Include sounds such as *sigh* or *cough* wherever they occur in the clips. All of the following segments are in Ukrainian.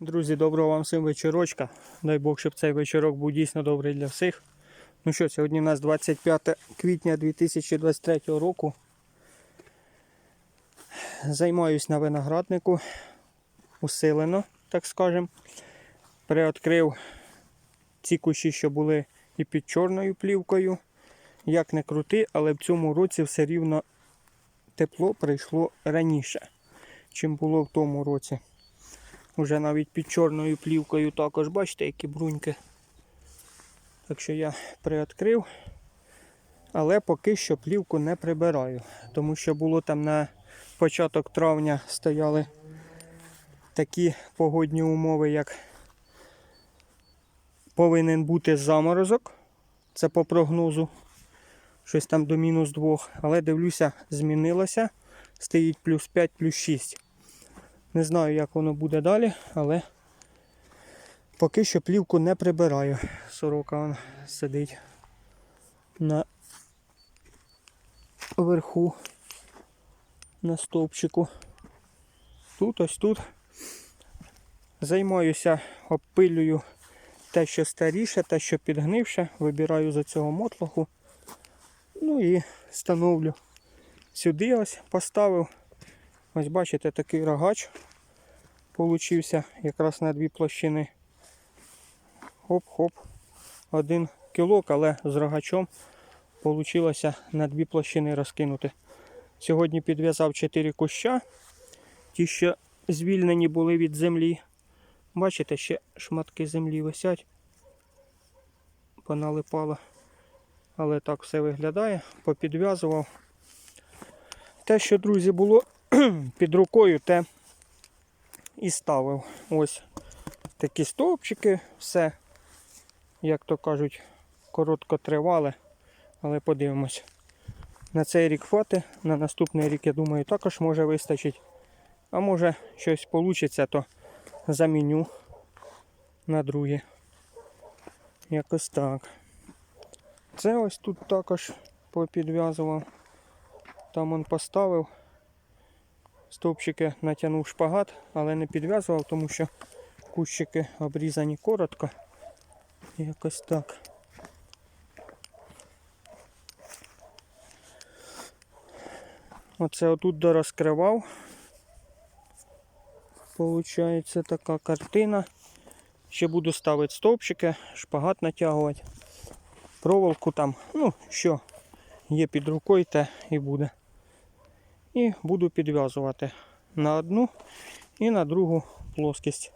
Друзі, доброго вам всім вечорочка. Дай Бог, щоб цей вечорок був дійсно добрий для всіх. Ну що, сьогодні у нас 25 квітня 2023 року. Займаюсь на винограднику усилено, так скажем. Приоткрив ці кущі, що були і під чорною плівкою. Як не крути, але в цьому році все рівно тепло прийшло раніше, чим було в тому році. Уже навіть під чорною плівкою також бачите, які бруньки. Так що я приоткрив. Але поки що плівку не прибираю. Тому що було там на початок травня стояли такі погодні умови, як повинен бути заморозок. Це по прогнозу. Щось там до мінус 2. Але дивлюся, змінилося. Стоїть плюс 5, плюс 6. Не знаю, як воно буде далі, але поки що плівку не прибираю. Сорока вон сидить на верху на стовпчику. Тут ось тут. Займаюся обпилюю те, що старіше, те, що підгнивше. Вибираю за цього мотлоху. Ну і встановлю. Сюди ось поставив. Ось бачите, такий рогач получився якраз на дві площини. Хоп-хоп. Один кілок, але з рогачом получилося на дві площини розкинути. Сьогодні підв'язав 4 куща. Ті, що звільнені були від землі. Бачите, ще шматки землі висять. Поналипало. Але так все виглядає. Попідв'язував. Те, що, друзі, було *clears throat* під рукою, те і ставив. Ось такі стовпчики, все, як то кажуть, коротко тривале. Але подивимось. На цей рік хватить, на наступний рік, я думаю, також може вистачить. А може щось вийде, то заміню на друге. Якось так. Це ось тут також попідв'язував. Там он поставив. Стовпчики натягнув шпагат, але не підв'язував, тому що кущики обрізані коротко. Якось так. Оце отут дорозкривав. Получається така картина. Ще буду ставити стовпчики, шпагат натягувати. Проволоку там, ну що є під рукою, те і буде. І буду підв'язувати на одну і на другу плоскість.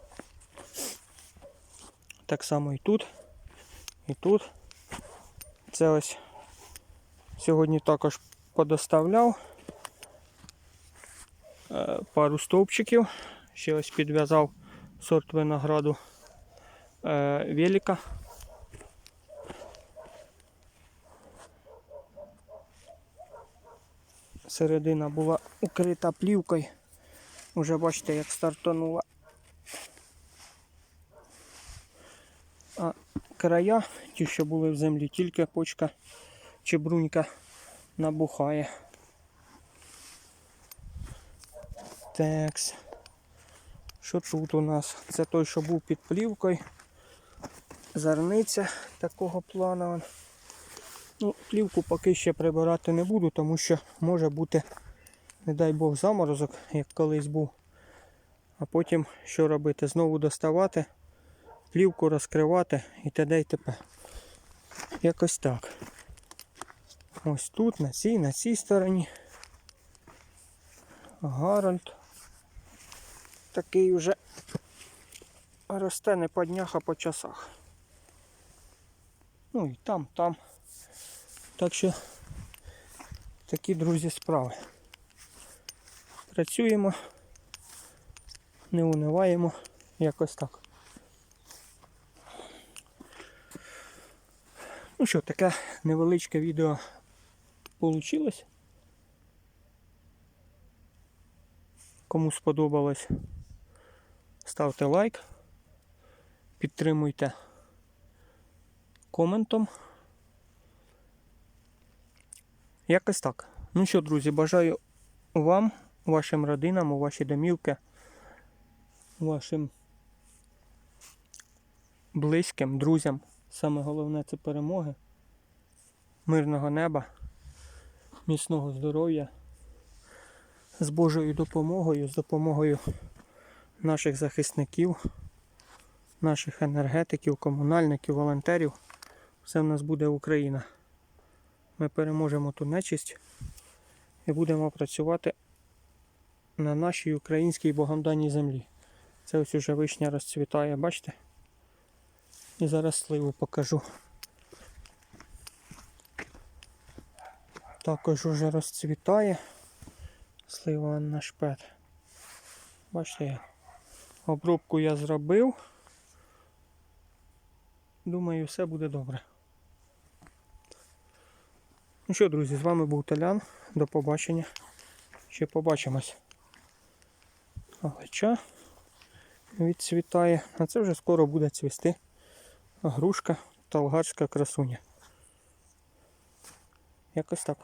Так само і тут, і тут. Це ось сьогодні також подоставляв е, пару стовпчиків. Ще ось підв'язав сорт винограду е, велика. Середина була укрита плівкою. Уже бачите, як стартанула. А края, ті, що були в землі, тільки почка чи брунька набухає. Такс. Що тут у нас? Це той, що був під плівкою. Зарниця такого плану. Ну, плівку поки ще прибирати не буду, тому що може бути, не дай Бог, заморозок, як колись був. А потім що робити? Знову доставати, плівку розкривати і т.д. і т.п. Якось так. Ось тут, на цій, на цій стороні. Гарольд. Такий вже росте не по днях, а по часах. Ну і там, там. Так що такі, друзі, справи. Працюємо, не униваємо, якось так. Ну що, таке невеличке відео вийшло. Кому сподобалось, ставте лайк, підтримуйте коментом. Якось так. Ну що, друзі, бажаю вам, вашим родинам, у ваші домівки, вашим близьким, друзям. Саме головне це перемоги, мирного неба, міцного здоров'я. З Божою допомогою, з допомогою наших захисників, наших енергетиків, комунальників, волонтерів. Все в нас буде Україна. Ми переможемо ту нечисть і будемо працювати на нашій українській богомданій землі. Це ось уже вишня розцвітає, бачите? І зараз сливу покажу. Також уже розцвітає слива на шпет. Бачите, обробку я зробив. Думаю, все буде добре. Ну що, друзі, з вами був Талян. До побачення. Ще побачимось. Галича відцвітає. А це вже скоро буде цвісти грушка талгарська красуня. Якось так.